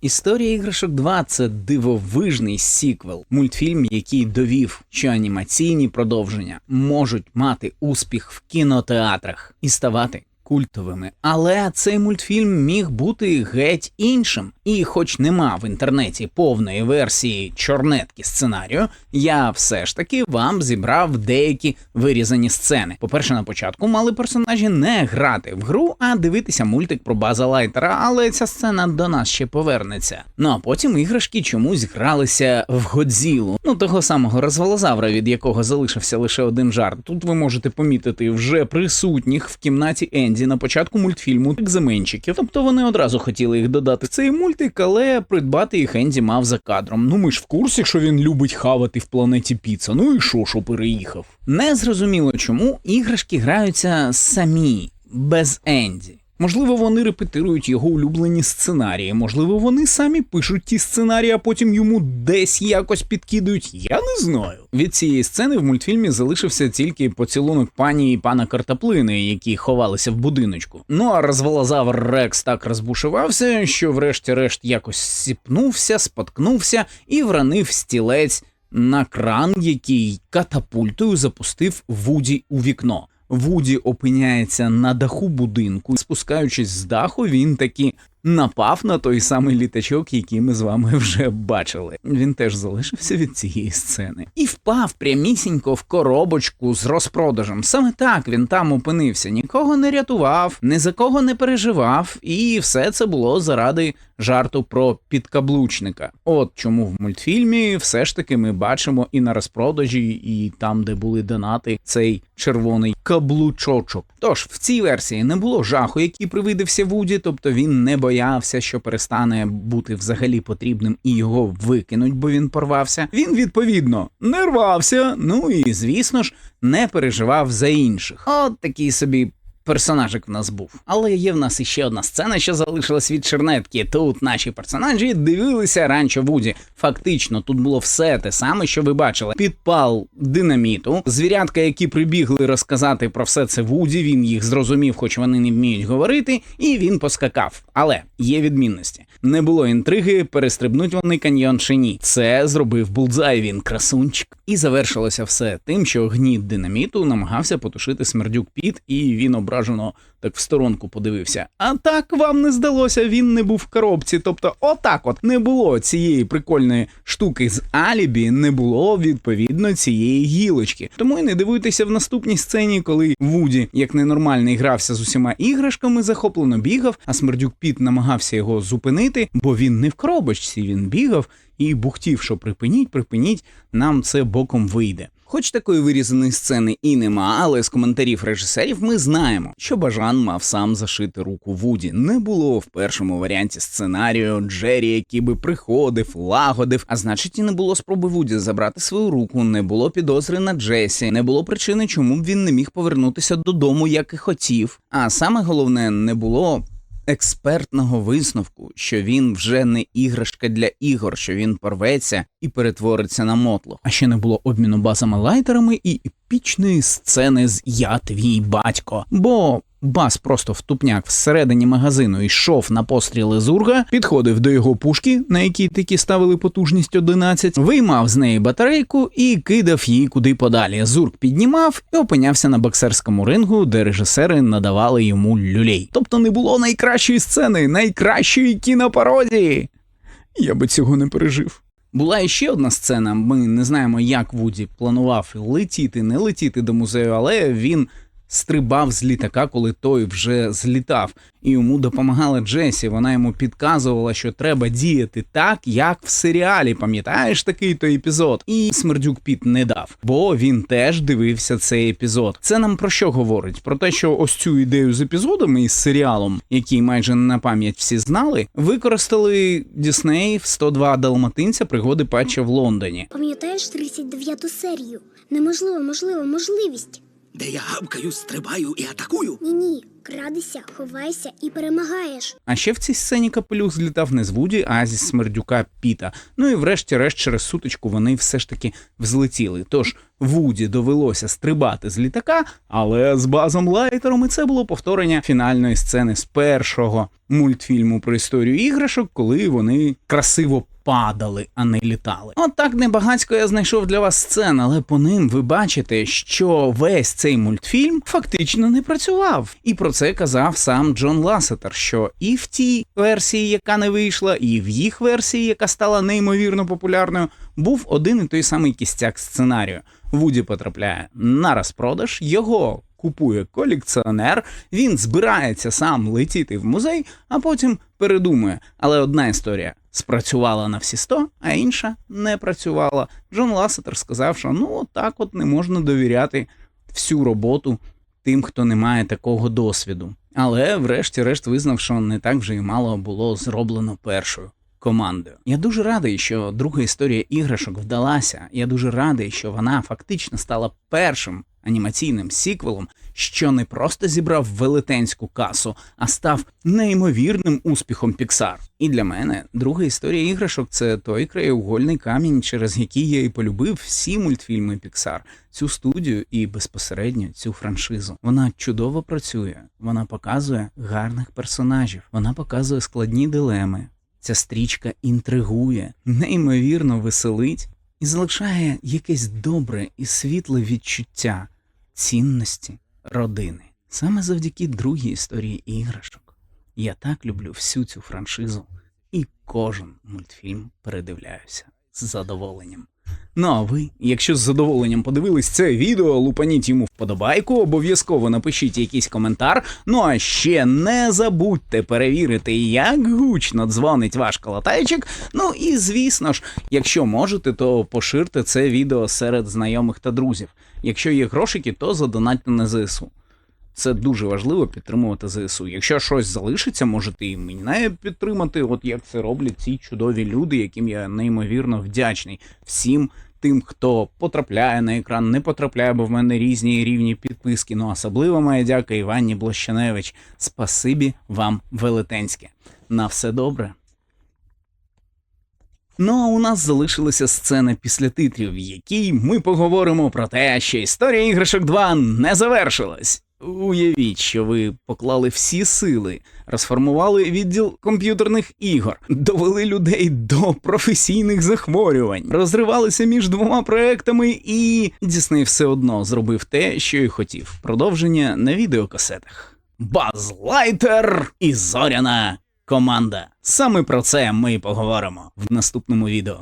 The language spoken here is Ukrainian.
Історія іграшок 2 це дивовижний сіквел, мультфільм, який довів, що анімаційні продовження можуть мати успіх в кінотеатрах і ставати культовими. Але цей мультфільм міг бути геть іншим. І, хоч нема в інтернеті повної версії чорнетки сценарію, я все ж таки вам зібрав деякі вирізані сцени. По-перше, на початку мали персонажі не грати в гру, а дивитися мультик про База Лайтера, але ця сцена до нас ще повернеться. Ну а потім іграшки чомусь гралися в Годзілу, ну того самого розвалозавра, від якого залишився лише один жарт. Тут ви можете помітити вже присутніх в кімнаті Енді на початку мультфільму екзаменчиків. Тобто вони одразу хотіли їх додати в цей мультик, але придбати їх Енді мав за кадром. Ну ми ж в курсі, що він любить хавати в планеті піца. Ну і що, що переїхав? Не зрозуміло, чому іграшки граються самі, без Енді. Можливо, вони репетирують його улюблені сценарії, можливо, вони самі пишуть ті сценарії, а потім йому десь якось підкидують. Я не знаю. Від цієї сцени в мультфільмі залишився тільки поцілунок пані і пана картоплини, які ховалися в будиночку. Ну а розвалозавр Рекс так розбушувався, що врешті-решт якось сіпнувся, споткнувся і вранив стілець на кран, який катапультою запустив Вуді у вікно. Вуді опиняється на даху будинку. Спускаючись з даху, він таки напав на той самий літачок, який ми з вами вже бачили. Він теж залишився від цієї сцени і впав прямісінько в коробочку з розпродажем. Саме так він там опинився, нікого не рятував, ні за кого не переживав, і все це було заради жарту про підкаблучника. От чому в мультфільмі все ж таки ми бачимо і на розпродажі, і там, де були донати, цей червоний каблучочок. Тож в цій версії не було жаху, який привидився Вуді, тобто він не боявся, що перестане бути взагалі потрібним і його викинуть, бо він порвався. Він відповідно не рвався. Ну і звісно ж не переживав за інших. От такий собі. Персонажик в нас був, але є в нас іще одна сцена, що залишилась від чернетки. Тут наші персонажі дивилися ранчо Вуді. Фактично, тут було все те саме, що ви бачили: підпал динаміту, звірятка, які прибігли розказати про все це Вуді. Він їх зрозумів, хоч вони не вміють говорити, і він поскакав. Але є відмінності. Не було інтриги, перестрибнуть вони каньйон чи ні. Це зробив Булдзай, він красунчик. І завершилося все тим, що гніт динаміту намагався потушити смердюк піт, і він ображено так в сторонку подивився. А так вам не здалося, він не був в коробці. Тобто, отак, от не було цієї прикольної штуки з Алібі, не було відповідно цієї гілочки. Тому і не дивуйтеся в наступній сцені, коли Вуді, як ненормальний, грався з усіма іграшками, захоплено бігав, а смердюк Піт намагався його зупинити, бо він не в коробочці, він бігав і бухтів, що припиніть, припиніть, нам це боком вийде. Хоч такої вирізаної сцени і нема, але з коментарів режисерів ми знаємо, що Бажан мав сам зашити руку Вуді. Не було в першому варіанті сценарію Джері, який би приходив, лагодив. А значить, і не було спроби Вуді забрати свою руку, не було підозри на Джесі, не було причини, чому б він не міг повернутися додому, як і хотів. А саме головне, не було експертного висновку, що він вже не іграшка для ігор, що він порветься і перетвориться на мотло. А ще не було обміну базами лайтерами і епічної сцени з Я твій батько. Бо Бас просто в тупняк всередині магазину йшов на постріли зурга, підходив до його пушки, на якій такі ставили потужність 11, виймав з неї батарейку і кидав її куди подалі. Зург піднімав і опинявся на боксерському рингу, де режисери надавали йому люлей. Тобто не було найкращої сцени, найкращої кінопародії. Я би цього не пережив. Була іще одна сцена. Ми не знаємо, як Вуді планував летіти, не летіти до музею, але він стрибав з літака, коли той вже злітав, і йому допомагала Джесі. Вона йому підказувала, що треба діяти так, як в серіалі. Пам'ятаєш такий той епізод? І Смердюк Піт не дав, бо він теж дивився цей епізод. Це нам про що говорить? Про те, що ось цю ідею з епізодами і з серіалом, який майже на пам'ять всі знали, використали Дісней в 102 Далматинця пригоди Патча в Лондоні. Пам'ятаєш 39-ту серію? Неможливо, можливо, можливість. Де я гавкаю, стрибаю і атакую. Ні, ні. крадися, ховайся і перемагаєш. А ще в цій сцені капелюх злітав не з Вуді, а зі смердюка Піта. Ну і врешті-решт через сутичку вони все ж таки взлетіли. Тож Вуді довелося стрибати з літака, але з базом лайтером і це було повторення фінальної сцени з першого мультфільму про історію іграшок, коли вони красиво падали, а не літали. От так небагацько я знайшов для вас сцен, але по ним ви бачите, що весь цей мультфільм фактично не працював. І про це казав сам Джон Ласетер, що і в тій версії, яка не вийшла, і в їх версії, яка стала неймовірно популярною, був один і той самий кістяк сценарію. Вуді потрапляє на розпродаж, його купує колекціонер, він збирається сам летіти в музей, а потім передумує. Але одна історія спрацювала на всі 100, а інша не працювала. Джон Ласетер сказав, що ну так от не можна довіряти всю роботу тим, хто не має такого досвіду. Але врешті-решт визнав, що не так вже й мало було зроблено першою командою. Я дуже радий, що друга історія іграшок вдалася. Я дуже радий, що вона фактично стала першим анімаційним сіквелом, що не просто зібрав велетенську касу, а став неймовірним успіхом Pixar. І для мене друга історія іграшок це той краєугольний камінь, через який я і полюбив всі мультфільми Pixar, цю студію і безпосередньо цю франшизу. Вона чудово працює, вона показує гарних персонажів, вона показує складні дилеми. Ця стрічка інтригує, неймовірно веселить і залишає якесь добре і світле відчуття цінності родини. Саме завдяки другій історії іграшок. Я так люблю всю цю франшизу і кожен мультфільм передивляюся з задоволенням. Ну а ви, якщо з задоволенням подивились це відео, лупаніть йому вподобайку, обов'язково напишіть якийсь коментар. Ну а ще не забудьте перевірити, як гучно дзвонить ваш колотайчик. Ну і звісно ж, якщо можете, то поширте це відео серед знайомих та друзів. Якщо є грошики, то задонатьте на ЗСУ. Це дуже важливо підтримувати ЗСУ. Якщо щось залишиться, можете і мене підтримати, от як це роблять ці чудові люди, яким я неймовірно вдячний всім тим, хто потрапляє на екран, не потрапляє, бо в мене різні рівні підписки. Ну особливо моя дяка Іванні Блощаневич. Спасибі вам велетенське. На все добре. Ну а у нас залишилася сцена після титрів, в якій ми поговоримо про те, що історія іграшок 2 не завершилась. Уявіть, що ви поклали всі сили, розформували відділ комп'ютерних ігор, довели людей до професійних захворювань, розривалися між двома проектами, і Дісней все одно зробив те, що й хотів. Продовження на відеокасетах. Баз Лайтер і зоряна команда. Саме про це ми поговоримо в наступному відео.